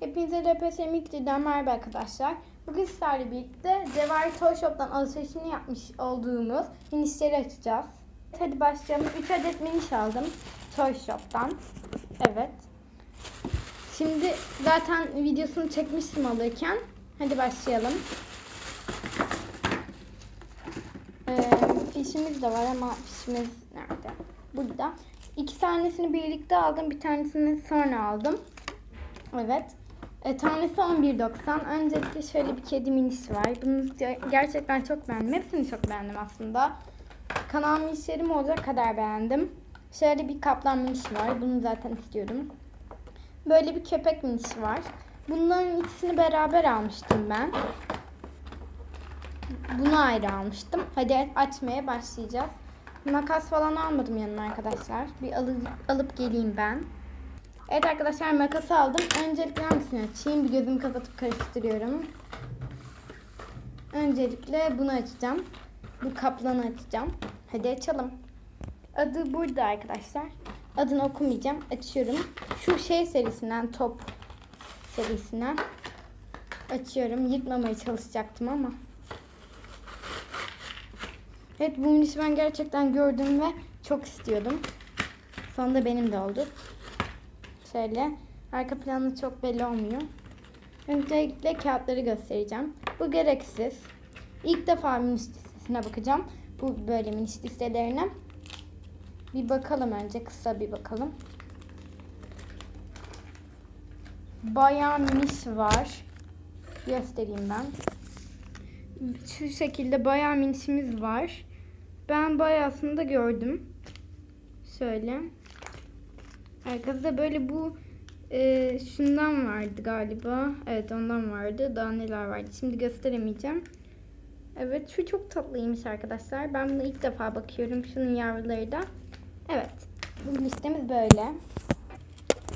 Hepinize LPS Mikri'den merhaba arkadaşlar. Bugün sizlerle birlikte Cevahir Toy Shop'tan alışverişini yapmış olduğumuz minişleri açacağız. Hadi başlayalım. 3 adet miniş aldım Toy Shop'tan. Evet. Şimdi zaten videosunu çekmiştim alırken. Hadi başlayalım. Ee, fişimiz de var ama fişimiz nerede? Burada. İki tanesini birlikte aldım. Bir tanesini sonra aldım. Evet. E, tanesi 11.90. Öncelikle şöyle bir kedi minisi var. Bunu ge- gerçekten çok beğendim. Hepsini çok beğendim aslında. Kanal minişlerim olacak kadar beğendim. Şöyle bir kaplan minişi var. Bunu zaten istiyordum. Böyle bir köpek minişi var. Bunların ikisini beraber almıştım ben. Bunu ayrı almıştım. Hadi açmaya başlayacağız. Makas falan almadım yanıma arkadaşlar. Bir alı- alıp geleyim ben. Evet arkadaşlar makası aldım. Öncelikle hangisini açayım? Bir gözümü kapatıp karıştırıyorum. Öncelikle bunu açacağım. Bu kaplanı açacağım. Hadi açalım. Adı burada arkadaşlar. Adını okumayacağım. Açıyorum. Şu şey serisinden top serisinden açıyorum. Yıkmamaya çalışacaktım ama. Evet bu minişi ben gerçekten gördüm ve çok istiyordum. Sonunda benim de oldu. Şöyle arka planı çok belli olmuyor. Öncelikle kağıtları göstereceğim. Bu gereksiz. İlk defa miniş listesine bakacağım. Bu böyle miniş listelerine. Bir bakalım önce kısa bir bakalım. Bayağı miniş var. Göstereyim ben. Şu şekilde bayağı minişimiz var. Ben bayağısını da gördüm. Şöyle. Arkada böyle bu e, şundan vardı galiba. Evet ondan vardı. Daha neler vardı. Şimdi gösteremeyeceğim. Evet şu çok tatlıymış arkadaşlar. Ben bunu ilk defa bakıyorum. Şunun yavruları da. Evet. Bu listemiz böyle.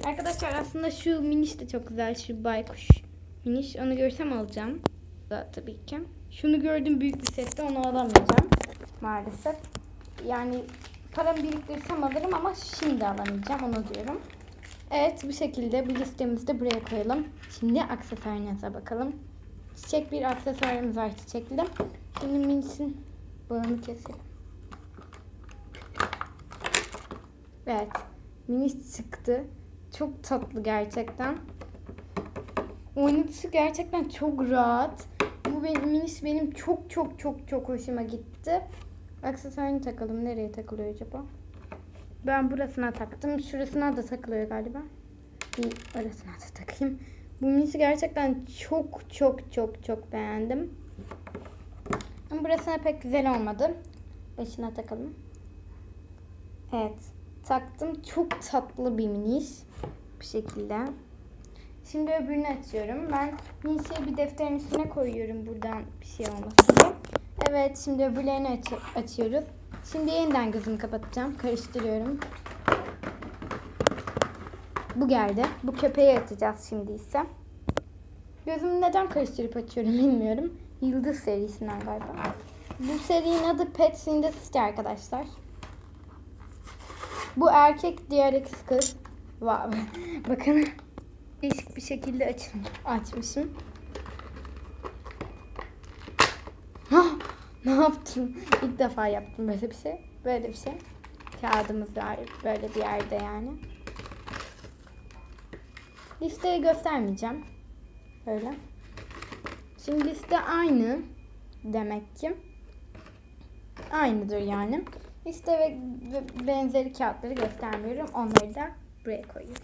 Arkadaşlar aslında şu miniş de çok güzel. Şu baykuş miniş. Onu görsem alacağım. Da tabii ki. Şunu gördüm büyük bir sette. Onu alamayacağım. Maalesef. Yani paramı biriktirirsem alırım ama şimdi alamayacağım. Onu diyorum. Evet bu şekilde bu listemizi de buraya koyalım. Şimdi aksesuarınıza bakalım. Çiçek bir aksesuarımız var çiçekli. Şimdi minisin bağını keselim. Evet. Minis çıktı. Çok tatlı gerçekten. Oynayışı gerçekten çok rahat. Bu benim, minis benim çok çok çok çok hoşuma gitti. Aksesuarını takalım. Nereye takılıyor acaba? Ben burasına taktım. Şurasına da takılıyor galiba. Bir orasına da takayım. Bu minisi gerçekten çok çok çok çok beğendim. Ama burasına pek güzel olmadı. Başına takalım. Evet. Taktım. Çok tatlı bir minis. Bu şekilde. Şimdi öbürünü açıyorum. Ben minisi bir defterin üstüne koyuyorum buradan bir şey olmasın diye. Evet şimdi öbürlerini aç- açıyoruz. Şimdi yeniden gözümü kapatacağım. Karıştırıyorum. Bu geldi. Bu köpeği açacağız şimdi ise. Gözümü neden karıştırıp açıyorum bilmiyorum. Yıldız serisinden galiba. Bu serinin adı Pets in the City arkadaşlar. Bu erkek diğer ikisi kız. Wow. Bakın değişik bir şekilde açın, açmışım. ne yaptım? İlk defa yaptım böyle bir şey. Böyle bir şey. Kağıdımız var böyle bir yerde yani. Listeyi göstermeyeceğim. Böyle. Şimdi liste aynı. Demek ki. Aynıdır yani. Liste ve, benzeri kağıtları göstermiyorum. Onları da buraya koyuyorum.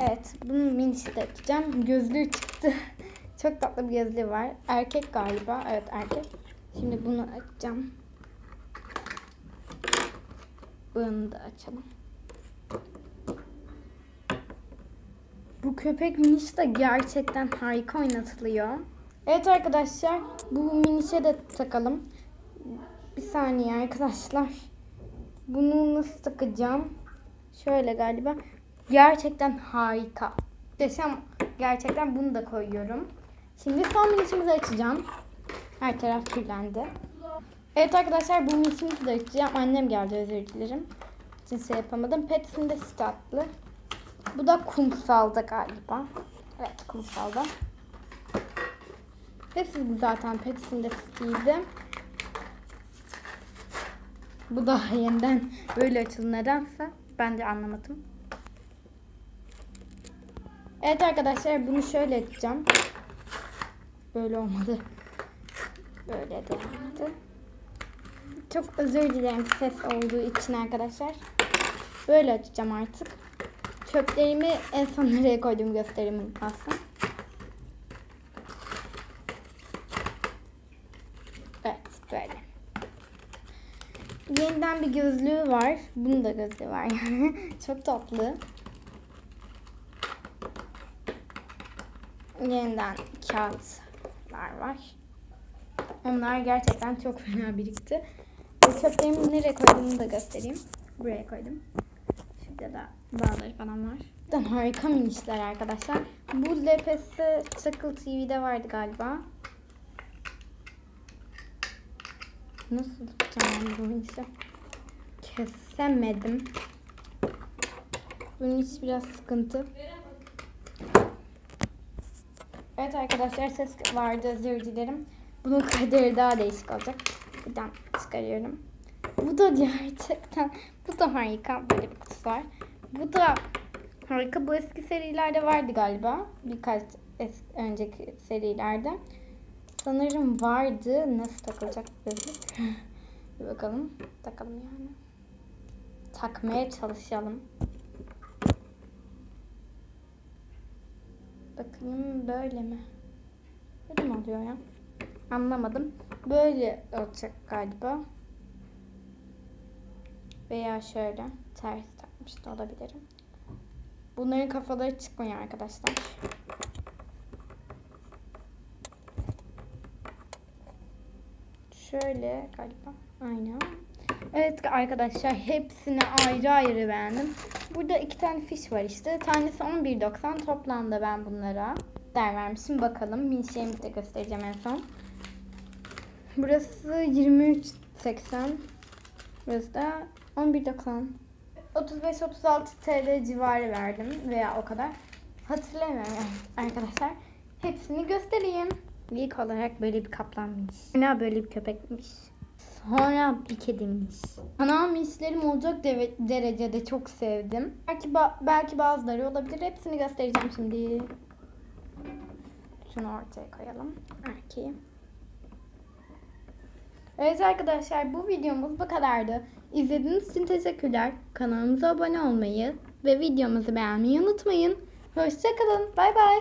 Evet. Bunun minisi de açacağım. Gözlüğü çıktı. Çok tatlı bir gözlüğü var. Erkek galiba. Evet erkek. Şimdi bunu açacağım. Bunu da açalım. Bu köpek minişi de gerçekten harika oynatılıyor. Evet arkadaşlar bu minişe de takalım. Bir saniye arkadaşlar. Bunu nasıl takacağım? Şöyle galiba. Gerçekten harika. Desem gerçekten bunu da koyuyorum. Şimdi son minişimizi açacağım. Her taraf kirlendi. Evet arkadaşlar bu minişimizi de açacağım. Annem geldi özür dilerim. Için şey yapamadım. Petsin de statlı. Bu da kumsalda galiba. Evet kumsalda. Hepsi zaten petisinde değildi. Bu da yeniden böyle açıldı nedense. Ben de anlamadım. Evet arkadaşlar bunu şöyle edeceğim. Böyle olmadı. Böyle de olmadı. Çok özür dilerim ses olduğu için arkadaşlar. Böyle açacağım artık. Çöplerimi en son nereye koyduğumu göstereyim aslında. Evet böyle. Yeniden bir gözlüğü var. Bunun da gözlüğü var yani. Çok tatlı. Yeniden kağıtlar var. Onlar gerçekten çok fena birikti. Ve çöplerimi nereye koyduğumu da göstereyim. Buraya koydum. Şurada da bağları falan var. Cidden harika minişler arkadaşlar. Bu LPS Çakıl TV'de vardı galiba. Nasıl tutacağım bu minişi? Kesemedim. Bunun iş biraz sıkıntı. Evet arkadaşlar ses vardı özür dilerim. Bunun kaderi daha değişik olacak. Buradan çıkarıyorum. Bu da gerçekten bu da harika böyle bir kutusu var. Bu da harika. Bu eski serilerde vardı galiba. Birkaç es- önceki serilerde. Sanırım vardı. Nasıl takılacak gözlük? bir bakalım. Takalım yani. Takmaya çalışalım. Bakayım böyle mi? Böyle mi oluyor ya? Anlamadım. Böyle olacak galiba. Veya şöyle ters takmış da olabilirim. Bunların kafaları çıkmıyor arkadaşlar. Şöyle galiba. Aynen. Evet arkadaşlar hepsini ayrı ayrı beğendim. Burada iki tane fiş var işte. Tanesi 11.90 toplamda ben bunlara değer vermişim. Bakalım minişlerimi de göstereceğim en son. Burası 23.80. Burası da 11.90. 35-36 TL civarı verdim veya o kadar. Hatırlamıyorum arkadaşlar. Hepsini göstereyim. İlk olarak böyle bir kaplanmış. Sonra böyle bir köpekmiş. Sonra bir kediymiş. Ana mislerim olacak deve- derecede çok sevdim. Belki ba- belki bazıları olabilir. Hepsini göstereceğim şimdi. Şunu ortaya koyalım. Erkeği. Evet arkadaşlar bu videomuz bu kadardı. İzlediğiniz için teşekkürler. Kanalımıza abone olmayı ve videomuzu beğenmeyi unutmayın. Hoşçakalın. Bay bay.